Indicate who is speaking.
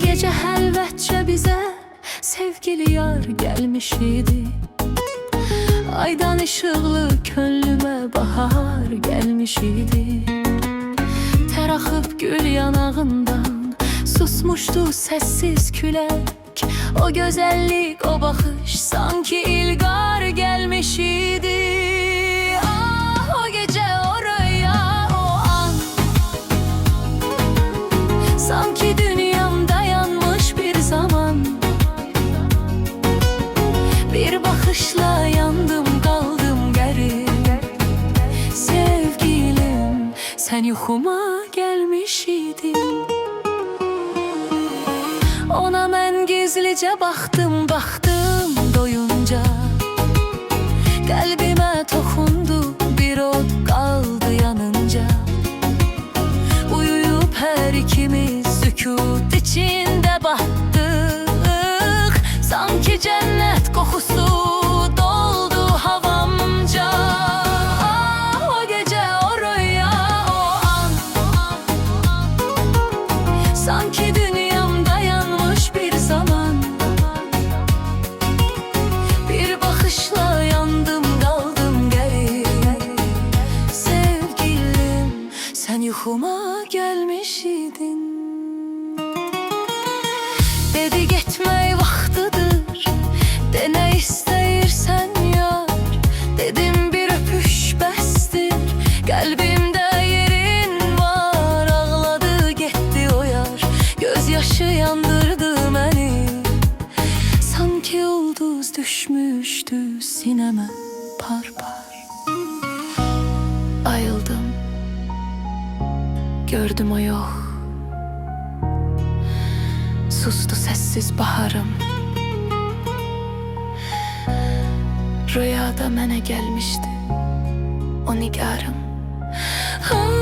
Speaker 1: Gece helvetçe bize sevgili yar gelmiş idi. Aydan ışıqlı könlüme bahar gelmiş idi. Ter axıb gül yanağından susmuştu sessiz külək O gözellik o baxış sanki ilgar gel bakışla yandım kaldım geri. Sevgilim sen yuxuma gelmiş idin. Ona mən gizlicə baxdım, baxdım doyunca. Qəlbimə toxundu, bir od qaldı yanınca. Uyuyup her ikimiz sükut içinde sen yuxuma gelmiş idin Gördüm o yok Sustu sessiz baharım. Rüyada mənə gəlmişdi O nigarım. Ah,